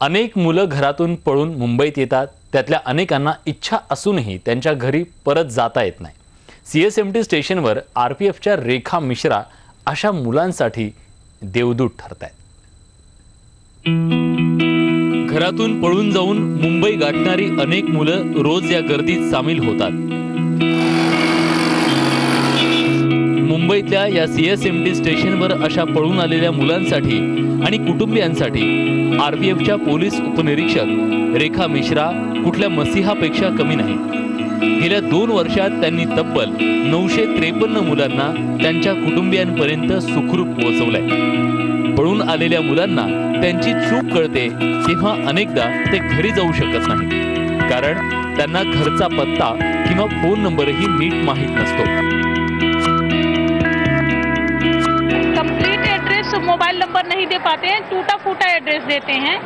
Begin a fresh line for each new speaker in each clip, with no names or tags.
अनेक मुलं घरातून पळून मुंबईत येतात. त्यातल्या अनेकांना इच्छा असूनही त्यांच्या घरी परत जाता येत नाही. सी एस एम टी स्टेशनवर आर पी एफच्या रेखा मिश्रा अशा मुलांसाठी देवदूत ठरत आहेत घरातून पळून जाऊन मुंबई गाठणारी अनेक मुलं रोज या गर्दीत सामील होतात. मुंबईतल्या या सी एस एम टी स्टेशनवर अशा पळून आलेल्या मुलांसाठी आणि कुटुंबियांसाठी आरपीएफच्या पोलीस उपनिरीक्षक रेखा मिश्रा कुठल्या मसिहापेक्षा कमी नाही. गेल्या दोन वर्षात त्यांनी तब्बल नऊशे त्रेपन्न मुलांना त्यांच्या कुटुंबियांपर्यंत सुखरूप पोहोचवलंय. पळून आलेल्या मुलांना त्यांची चूक कळते तेव्हा अनेकदा ते घरी जाऊ शकत नाही. कारण त्यांना घरचा पत्ता किंवा फोन नंबरही नीट माहीत नसतो.
एड्रेस मोबाइल नंबर नहीं दे पाते हैं टूटा फूटा एड्रेस देते हैं।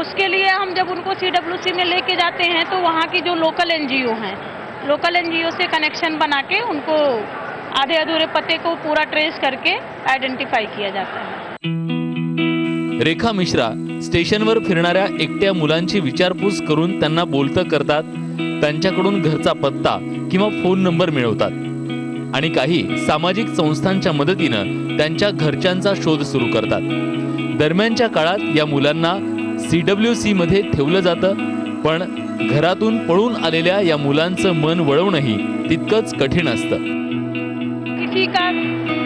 उसके लिए हम जब उनको सी में लेके जाते हैं तो वहाँ की जो लोकल एनजीओ हैं लोकल एनजीओ से कनेक्शन बना के उनको आधे अधूरे पते को पूरा ट्रेस करके आइडेंटिफाई किया जाता है।
रेखा मिश्रा स्टेशनवर फिरणाऱ्या एकट्या मुलांची विचारपूस करून त्यांना बोलतं करतात त्यांच्याकडून घरचा पत्ता किंवा फोन नंबर मिळवतात. आणि काही सामाजिक संस्थांच्या मदतीनं त्यांच्या घरच्यांचा शोध सुरू करतात. दरम्यानच्या काळात या मुलांना सी डब्ल्यू सीमध्ये ठेवलं जातं पण घरातून पळून आलेल्या या मुलांचं मन वळवणंही तितकंच कठीण असतं.
किसी का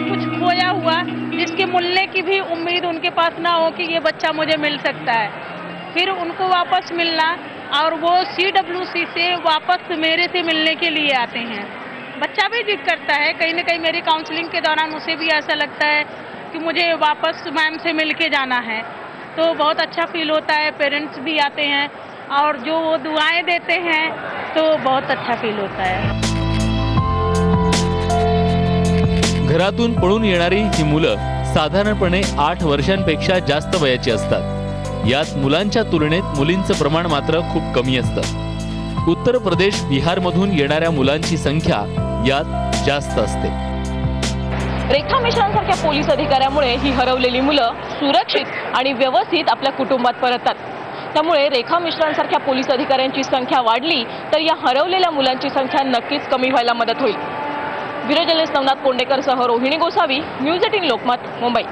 कुछ खोया हुआ जिसके मिलने की भी उम्मीद उनके पास ना हो कि ये बच्चा मुझे मिल सकता है। फिर उनको वापस मिलना और वो सी डब्ल्यू सी से वापस मेरे से मिलने के लिए आते हैं। बच्चा भी जिद करता है कहीं ना कहीं मेरी काउंसलिंग के दौरान उसे भी ऐसा लगता है कि मुझे वापस मैम से मिल के जाना है। तो बहुत अच्छा फील होता है पेरेंट्स भी आते हैं और जो वो दुआएं देते हैं तो बहुत अच्छा फील होता है।
घरातून पळून येणारी ही मुलं साधारणपणे आठ वर्षांपेक्षा जास्त वयाची असतात. यात मुलांच्या तुलनेत मुलींचं प्रमाण मात्र खूप कमी असतं. उत्तर प्रदेश बिहारमधून येणाऱ्या मुलांची संख्या यात जास्त असते.
रेखा मिश्रांसारख्या पोलीस अधिकाऱ्यामुळे ही हरवलेली मुलं सुरक्षित आणि व्यवस्थित आपल्या कुटुंबात परततात. त्यामुळे रेखा मिश्रांसारख्या पोलीस अधिकाऱ्यांची संख्या वाढली तर या हरवलेल्या मुलांची संख्या नक्कीच कमी व्हायला मदत होईल. ब्युरो जर्नलिस्ट नवनाथ कोंडेकरसह रोहिणी गोसावी न्यूज एटीन लोकमत मुंबई.